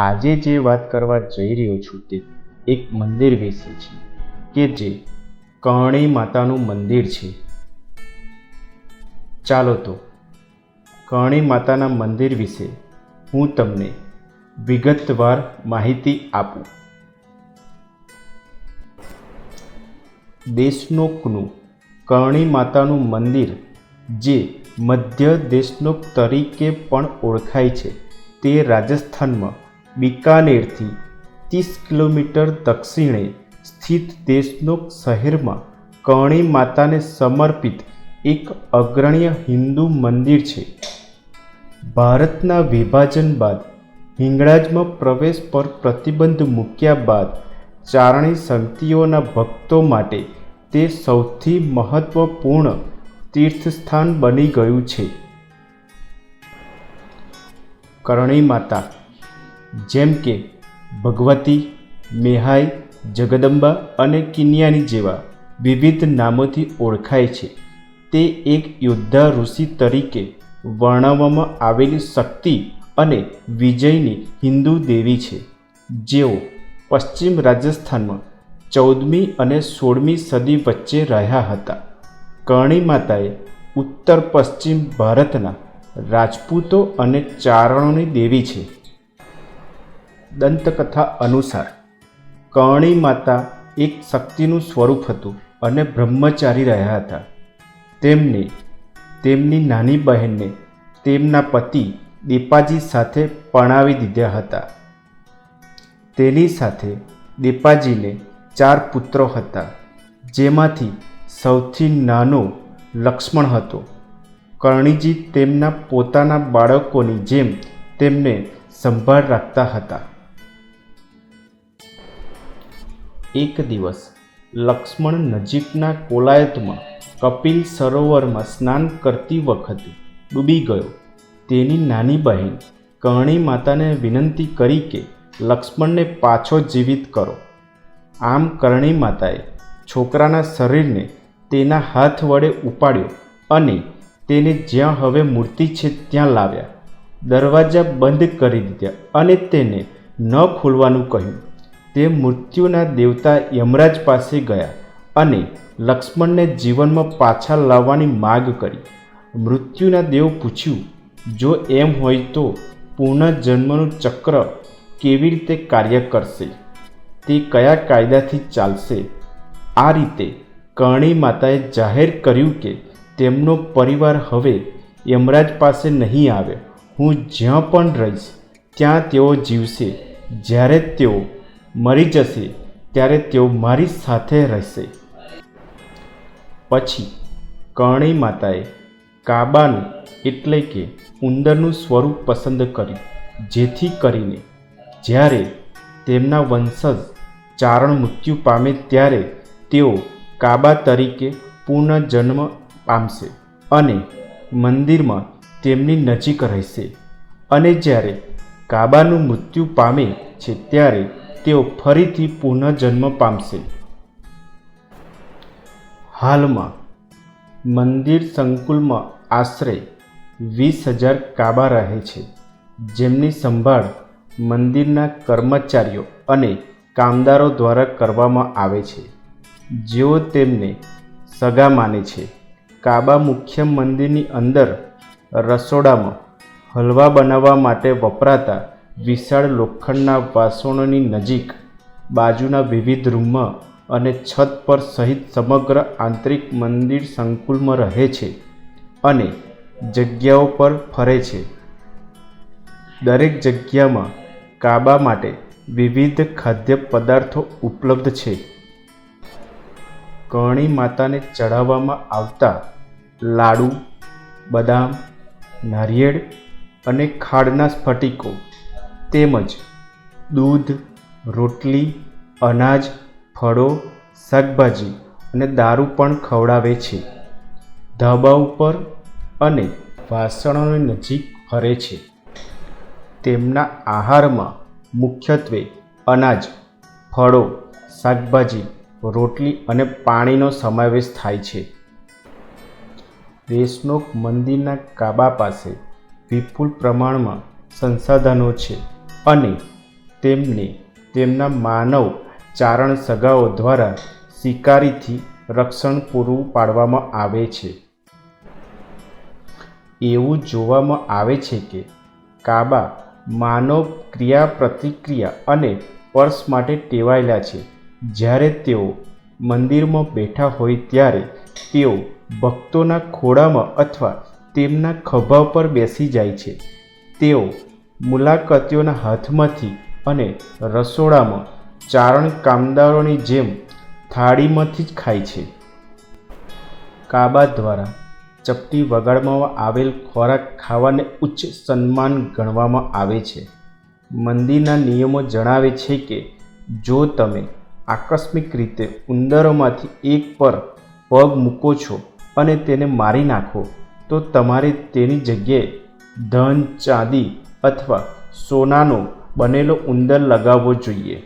આજે જે વાત કરવા જઈ રહ્યો છું તે એક મંદિર વિશે છે, કે જે કરણી માતાનું મંદિર છે. ચાલો તો, કર્ણી માતાના મંદિર વિશે હું તમને વિગતવાર માહિતી આપું. દેશનોકનું કર્ણી માતાનું મંદિર, જે મધ્ય દેશનોક તરીકે પણ ઓળખાય છે, તે રાજસ્થાનમાં બિકાનેરથી ત્રીસ કિલોમીટર દક્ષિણે સ્થિત દેશનોક શહેરમાં કરણી માતાને સમર્પિત એક અગ્રણ્ય હિન્દુ મંદિર છે. ભારતના વિભાજન બાદ હિંગળાજમાં પ્રવેશ પર પ્રતિબંધ મૂક્યા બાદ ચારણી સંતિઓના ભક્તો માટે તે સૌથી મહત્વપૂર્ણ તીર્થસ્થાન બની ગયું છે. કરણી માતા જેમ કે ભગવતી, મેહાઈ, જગદંબા અને કિન્યાની જેવા વિવિધ નામોથી ઓળખાય છે. તે એક યોદ્ધા ઋષિ તરીકે વર્ણવવામાં આવેલી શક્તિ અને વિજયની હિન્દુ દેવી છે. જેઓ પશ્ચિમ રાજસ્થાનમાં ચૌદમી અને સોળમી સદી વચ્ચે રહ્યા હતા. કર્ણી માતાએ ઉત્તર પશ્ચિમ ભારતના રાજપૂતો અને ચારણોની દેવી છે. દંતકથા અનુસાર કર્ણી માતા એક શક્તિનું સ્વરૂપ હતું અને બ્રહ્મચારી રહ્યા હતા. તેમને, તેમની નાની બહેનને તેમના પતિ દીપાજી સાથે પરણાવી દીધા હતા. તેની સાથે દીપાજીને ચાર પુત્રો હતા, જેમાંથી સૌથી નાનો લક્ષ્મણ હતો. કર્ણીજી તેમના પોતાના બાળકોની જેમ તેમને સંભાળ રાખતા હતા. એક દિવસ લક્ષ્મણ નજીકના કોલાયતમાં કપિલ સરોવરમાં સ્નાન કરતી વખતે ડૂબી ગયો. તેની નાની બહેન કરણી માતાને વિનંતી કરી કે લક્ષ્મણને પાછો જીવિત કરો. આમ કરણી માતાએ છોકરાના શરીરને તેના હાથ વડે ઉપાડ્યો અને તેને જ્યાં હવે મૂર્તિ છે ત્યાં લાવ્યા. દરવાજા બંધ કરી દીધા અને તેને ન ખોલવાનું કહ્યું. તે મૃત્યુના દેવતા યમરાજ પાસે ગયા અને લક્ષ્મણને જીવનમાં પાછા લાવવાની માગ કરી. મૃત્યુના દેવ પૂછ્યું, જો એમ હોય તો પુનઃજન્મનું ચક્ર કેવી રીતે કાર્ય કરશે? તે કયા કાયદાથી ચાલશે? આ રીતે કર્ણી માતાએ જાહેર કર્યું કે તેમનો પરિવાર હવે યમરાજ પાસે નહીં આવે. હું જ્યાં પણ રહીશ, ત્યાં તેઓ જીવશે. જ્યારે તેઓ મરી જશે ત્યારે તેઓ મારી સાથે રહેશે. પછી કર્ણી માતાએ કાબાનું એટલે કે ઉંદરનું સ્વરૂપ પસંદ કર્યું, જેથી કરીને જ્યારે તેમના વંશજ ચારણ મૃત્યુ પામે ત્યારે તેઓ કાબા તરીકે પુનર્જન્મ પામશે અને મંદિરમાં તેમની નજીક રહેશે. અને જ્યારે કાબાનું મૃત્યુ પામે છે ત્યારે તેઓ ફરીથી પુનઃજન્મ પામશે. હાલમાં, મંદિર સંકુલમાં આશરે વીસ હજાર કાબા રહે છે, જેમની સંભાળ મંદિરના કર્મચારીઓ અને કામદારો દ્વારા કરવામાં આવે છે. જેઓ તેમને સગા માને છે. કાબા મુખ્ય મંદિરની અંદર રસોડામાં હલવા બનાવવા માટે વપરાતા વિશાળ લોખંડના વાસણોની નજીક, બાજુના વિવિધ રૂમમાં અને છત પર સહિત સમગ્ર આંતરિક મંદિર સંકુલમાં રહે છે અને જગ્યાઓ પર ફરે છે. દરેક જગ્યામાં કાબા માટે વિવિધ ખાદ્ય પદાર્થો ઉપલબ્ધ છે. કરણી માતાને ચઢાવવામાં આવતા લાડુ, બદામ, નારિયેળ અને ખાડના સ્ફટિકો તેમજ દૂધ, રોટલી, અનાજ, ફળો, શાકભાજી અને દારૂ પણ ખવડાવે છે. ધાબા ઉપર અને વાસણોની નજીક ફરે છે. તેમના આહારમાં મુખ્યત્વે અનાજ, ફળો, શાકભાજી, રોટલી અને પાણીનો સમાવેશ થાય છે. દેશનોક મંદિરના કાબા પાસે વિપુલ પ્રમાણમાં સંસાધનો છે. અને તેમને તેમના માનવ ચારણ સગાઓ દ્વારા શિકારીથી રક્ષણ પૂરું પાડવામાં આવે છે. એવું જોવામાં આવે છે કે કાબા માનવ ક્રિયા પ્રતિક્રિયા અને સ્પર્શ માટે ટેવાયેલા છે. જ્યારે તેઓ મંદિરમાં બેઠા હોય ત્યારે તેઓ ભક્તોના ખોળામાં અથવા તેમના ખભા પર બેસી જાય છે. તેઓ મુલાકાતીઓના હાથમાંથી અને રસોડામાં ચારણ કામદારોની જેમ થાળીમાંથી જ ખાય છે. કાબા દ્વારા ચપટી વગાડવામાં આવેલ ખોરાક ખાવાને ઉચ્ચ સન્માન ગણવામાં આવે છે. મંદિરના નિયમો જણાવે છે કે, જો તમે આકસ્મિક રીતે ઉંદરોમાંથી એક પર પગ મૂકો છો અને તેને મારી નાખો, તો તમારે તેની જગ્યાએ ધન, ચાંદી અથવા સોનાનો બનેલો ઉંદર લગાવવો જોઈએ.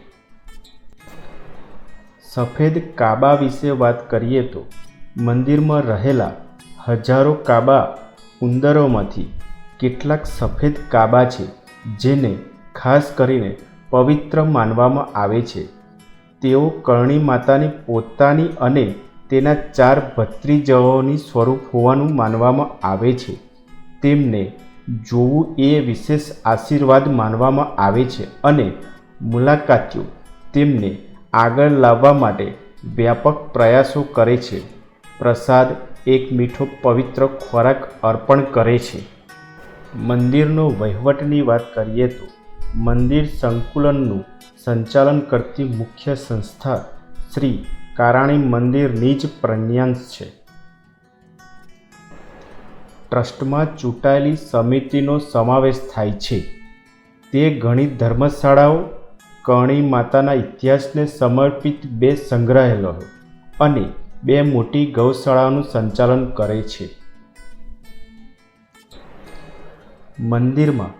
સફેદ કાબા વિશે વાત કરીએ તો મંદિરમાં રહેલા હજારો કાબા ઉંદરોમાંથી કેટલાક સફેદ કાબા છે, જેને ખાસ કરીને પવિત્ર માનવામાં આવે છે. તેઓ કરણી માતાની પોતાની અને તેના ચાર ભત્રીજાઓની સ્વરૂપ હોવાનું માનવામાં આવે છે. તેમને જોવું એ વિશેષ આશીર્વાદ માનવામાં આવે છે અને મુલાકાતીઓ તેમને આગળ લાવવા માટે વ્યાપક પ્રયાસો કરે છે, પ્રસાદ એક મીઠો પવિત્ર ખોરાક અર્પણ કરે છે. મંદિરનો વહીવટની વાત કરીએ તો મંદિર સંકુલનનું સંચાલન કરતી મુખ્ય સંસ્થા શ્રી કારાણી મંદિરની જ પ્રન્યાંશ છે. ટ્રસ્ટમાં ચૂંટાયેલી સમિતિનો સમાવેશ થાય છે. તે ઘણી ધર્મશાળાઓ, કરણી માતાના ઇતિહાસને સમર્પિત બે સંગ્રહાલયો અને બે મોટી ગૌશાળાઓનું સંચાલન કરે છે. મંદિરમાં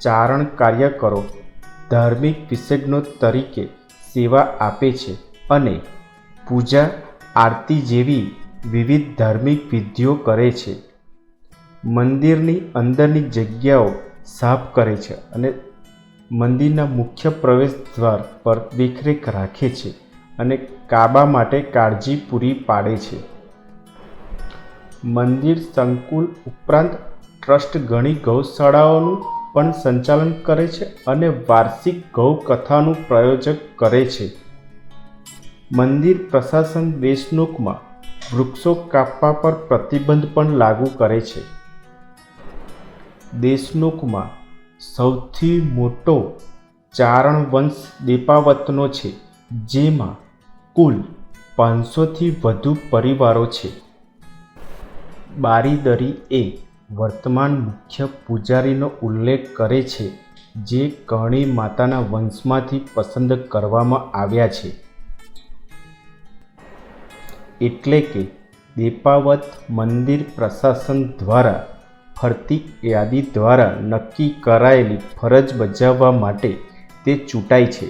ચારણ કાર્યકરો ધાર્મિક વિશેષજ્ઞો તરીકે સેવા આપે છે અને પૂજા, આરતી જેવી વિવિધ ધાર્મિક વિધિઓ કરે છે. મંદિરની અંદરની જગ્યાઓ સાફ કરે છે અને મંદિરના મુખ્ય પ્રવેશ દ્વાર પર દેખરેખ રાખે છે અને કાબા માટે કાળજી પૂરી પાડે છે. મંદિર સંકુલ ઉપરાંત ટ્રસ્ટ ઘણી ગૌશાળાઓનું પણ સંચાલન કરે છે અને વાર્ષિક ગૌકથાનું પ્રયોજક કરે છે. મંદિર પ્રશાસન દેશનુકમાં વૃક્ષો કાપવા પર પ્રતિબંધ પણ લાગુ કરે છે. દેશનુકમાં સૌથી મોટો ચારણ વંશ દેપાવતનો છે, જેમાં કુલ પાંચસોથી વધુ પરિવારો છે. બારીદરી એ વર્તમાન મુખ્ય પૂજારીનો ઉલ્લેખ કરે છે, જે કરણી માતાના વંશમાંથી પસંદ કરવામાં આવ્યા છે. એટલે કે દેપાવત મંદિર પ્રશાસન દ્વારા ફરતી યાદી દ્વારા નક્કી કરાયેલી ફરજ બજાવવા માટે તે ચૂંટાય છે.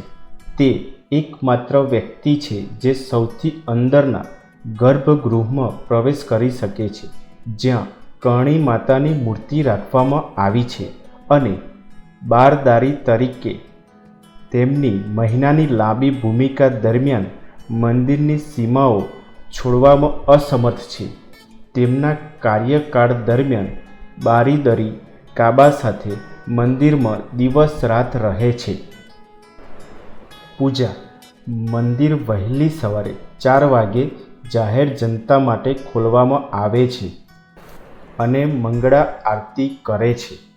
તે એકમાત્ર વ્યક્તિ છે જે સૌથી અંદરના ગર્ભગૃહમાં પ્રવેશ કરી શકે છે, જ્યાં કરણી માતાની મૂર્તિ રાખવામાં આવી છે અને બારદારી તરીકે તેમની મહિનાની લાંબી ભૂમિકા દરમિયાન મંદિરની સીમાઓ છોડવામાં અસમર્થ છે. તેમના કાર્યકાળ દરમિયાન બારીદરી કાબા સાથે મંદિરમાં દિવસ રાત રહે છે. પૂજા, મંદિર વહેલી સવારે ચાર વાગે જાહેર જનતા માટે ખોલવામાં આવે છે અને મંગળા આરતી કરે છે.